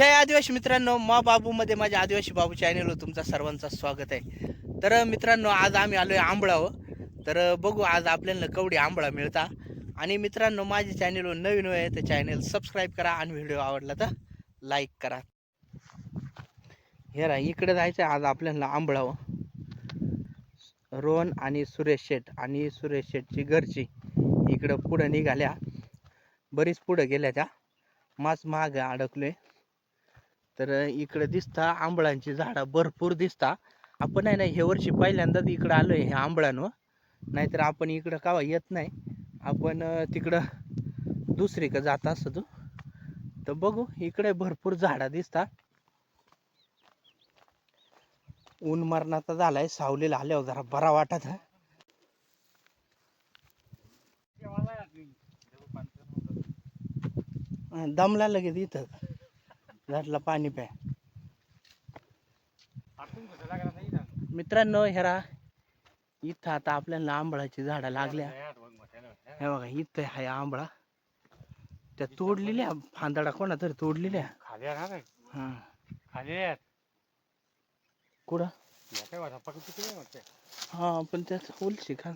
जय आदिवासी मित्रांनो मा बाबूमध्ये माझ्या आदिवासी बाबू चॅनेलवर तुमचा सर्वांचा स्वागत आहे. तर मित्रांनो आज आम्ही आलो आहे आंबळावर. तर बघू आज आपल्याला कवडी आंबळा मिळता. आणि मित्रांनो माझ्या चॅनेलवर नवीन आहे तर चॅनल सबस्क्राईब करा आणि व्हिडिओ आवडला तर लाईक करा. हे रा इकडे जायचं आहे आज आपल्याला आंबळावं रोहन आणि सुरेश शेठ आणि सुरेश शेठची घरची इकडं पुढं निघाल्या. बरीच पुढं गेल्या त्या. मास महाग अडकलोय. तर इकडं दिसता आंबळांची झाडं भरपूर दिसता. आपण आहे ना हे वर्षी पहिल्यांदाच इकडं आलोय हे आंबळांवर नाहीतर आपण इकडं कावा येत नाही. आपण तिकडं दुसरीकडं जात असतो तर बघू इकडे भरपूर झाडं दिसता. ऊन मरणाचा झालाय सावलीला आल्यावर जरा बरा वाटत. हा. दमला लगेच इथं. झाडला पाणी प्या. मित्रांनो ह्यारा इथं आता आपल्याला आंबळाची झाडं लागल्या. हे बघा इथं आहे आंबळा. त्या तोडलेल्या फांदडा कोणा तरी तोडलेल्या? हा. कुठं? हा पण त्याच उलशी का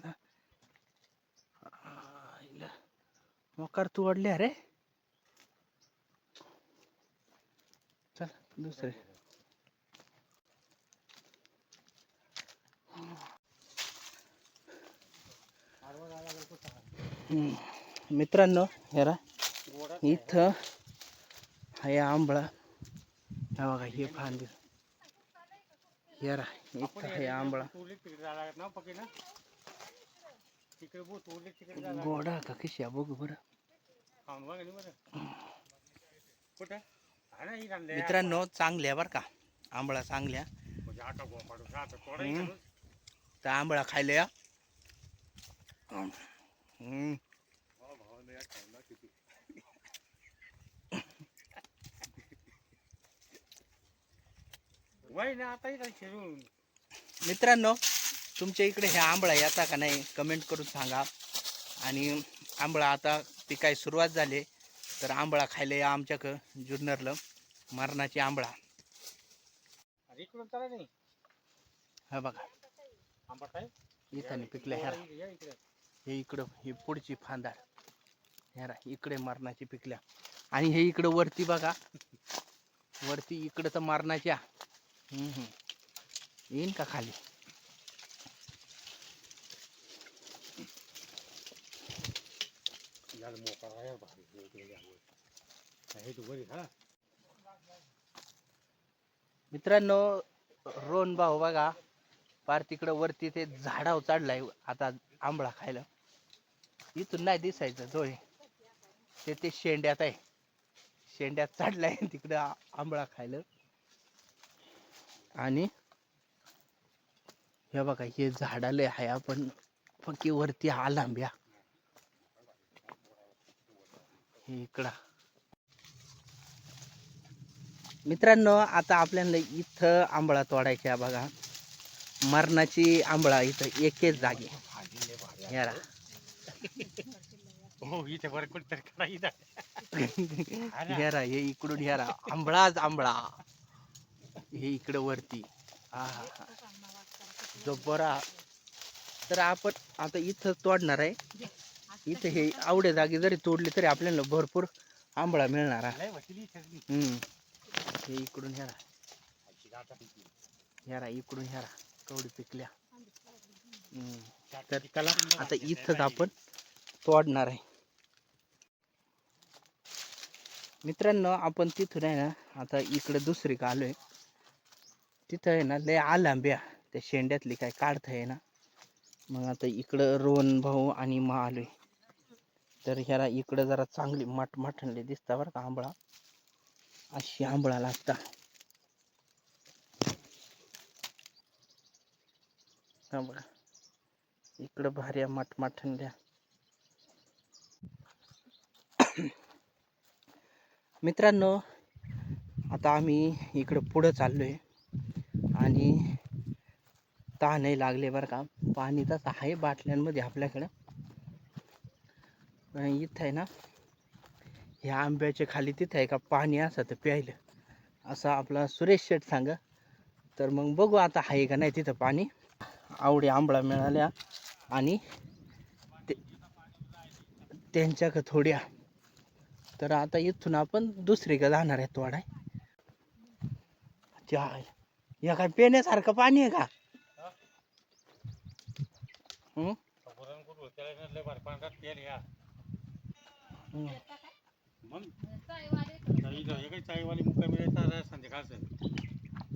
मकार तोडल्या रे. दुसरे mm, मित्रांनो हेरा इथं हे आंबळा. हा बघा हे फांदी. हेरा इथं हे आंबळा. गोडा का कशी? बघू बरं. खाऊन कुठं? मित्रांनो चांगल्या बरं का. आंबळा चांगल्या. तर आंबळा खायला या. मित्रांनो तुमच्या इकडे हे आंबळा येता का नाही कमेंट करून सांगा. आणि आंबळा आता पिकाय सुरुवात झाली. तर आंबळा खायला या आमच्याकडं जुन्नरला मरणाची आंबळा. हा बघा. इथं पिकल्या ह्या हे इकडं ही पुढची फांदार. ह्यारा इकडे मरणाची पिकल्या. आणि हे इकडं वरती बघा. वरती इकडं तर मरणाच्या. हम्म, हम्म. येईन का खाली? याला मोकळा आहे भारी हे इकडे यावं. हे तू बरी हा मित्रांनो रोन भाऊ बघा पार तिकडं वरती ते झाडावर चढलाय आता आंबळा खायला. इथून नाही दिसायचं डोळे ते ते शेंड्यात आहे. शेंड्यात चढलाय तिकडं आंबळा खायला. आणि हे बघा हे झाडाले आहे आपण पक्की वरती आलांब्या हे इकडं. मित्रांनो आता आपल्याला इथं आंबळा तोडायचा आहे बघा. मरणाची आंबळा इथं एकेच जागी. यारा हो. यारा हे इकडून यारा आंबळाच आंबळा. हे इकडं वरती. हा हा हा. जबरा तर आपण आता इथं तोडणार आहे. इथं हे आवडे जागी जरी तोडली तरी आपल्याला भरपूर आंबळा मिळणार आहे. हम्म. हे इकडून ह्यारा पिकली. ह्यारा इकडून ह्यारा कवडी पिकल्या तर त्याला आता इथंच. आपण तोडणार आहे मित्रांनो आपण तिथून आहे ना आता इकडे दुसरी का आलोय तिथं आहे ना लय आलांब्या त्या शेंड्यातली काय काढता आहे ना मग आता इकडं रोहन भाऊ आणि मा आलोय तर ह्याला इकडं जरा चांगली मठ मठणली दिसता बरं का आंबळा. अशी आंबळा लागता. हा बघा इकडं भारी मठ मठणल्या. मित्रांनो आता आम्ही इकडं पुढं चाललोय. आणि तहानही लागले बरं का. पाणी तसं आहे बाटल्यांमध्ये आपल्याकडं. इथं आहे ना ह्या आंब्याच्या खाली तिथं आहे का पाणी असं तर प्यायलं. असा आपला सुरेश शेठ सांग. तर मग बघू आता आहे का नाही तिथं पाणी. आवडी आंबळा मिळाल्या आणि ते का थोड्या. तर आता इथून आपण दुसरीकडे जाणार आहे तोडाय. त्या या काय पिण्यासारखं पाणी आहे का? हम्म?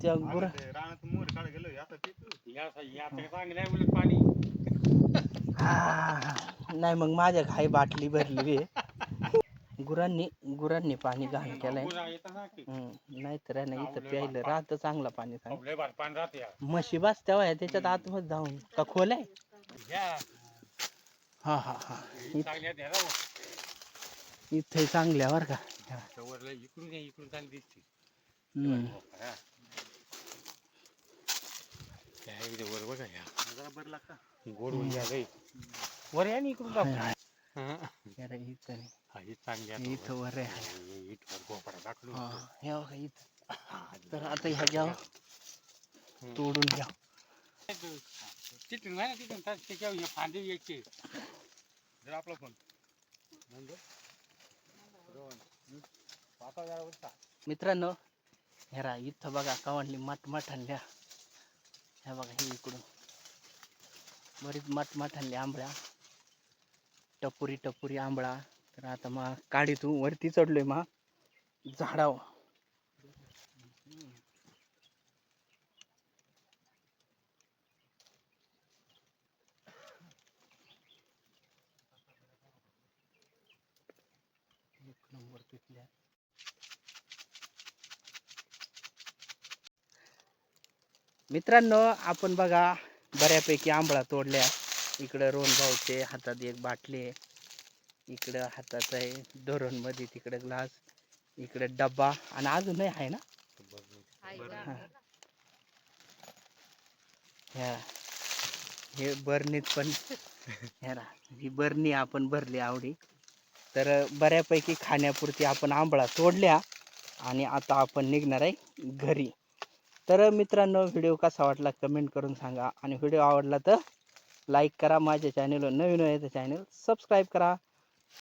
त्या गुरा रानात मोर काढ गेलो आता या या आता चांगलं आहे उलट पाणी नाही मग माझ्या घाई बाटली भरली रे गुरांनी गुरांनी पाणी घाण केलंय की नाहीतर नाही इथं प्यायलं राहतं चांगलं पाणी म्हशी बस तेव्हा त्याच्यात आतमध्ये जाऊन का खोल आहे हा हा हा इथे चांगल्या बरं का. इकडून या इकडून चांगली दिसते. हा. वर बघा या. जरा बर लागता गोड होऊन या लय वर या ना इकडून. हा. इथं. हा, ही चांगली. इथं वर आहे इथवर गोपाडा टाकलो हा, बघा इथं. तर आता ह्या घ्या. तोडून घ्या. तिथून ना तिथून हे फांदे यायचे. जर आपला फोन. मित्रांनो ह्या इथं बघा कवांडली मठ आणल्या ह्या बघा हे इकडून. बरीच माठ माठ आणली आंबळ्या. टपुरी टपुरी आंबळा. तर आता मग काडीतून वरती चढलोय मा. झाडाव एक नंबर पिकल्या मित्रांनो आपण बघा बऱ्यापैकी आंबळा तोडल्या. इकडं रोहन भाऊचे हातात एक बाटली आहे. इकडं हातात आहे धोरणमध्ये तिकडे ग्लास. इकडे डब्बा आणि अजूनही आहे ना? हा. ह्या हे बरणीत पण ह्या ही बरणी आपण भरली आवडी. तर बऱ्यापैकी खाण्यापुरती आपण आंबळा तोडल्या आणि आता आपण निघणार आहे घरी. तर मित्रांनो व्हिडिओ कसा वाटला कमेंट करून सांगा आणि व्हिडिओ आवडला तर लाईक करा. माझ्या चॅनलवर नवीन आहे तर चॅनल सबस्क्राईब करा.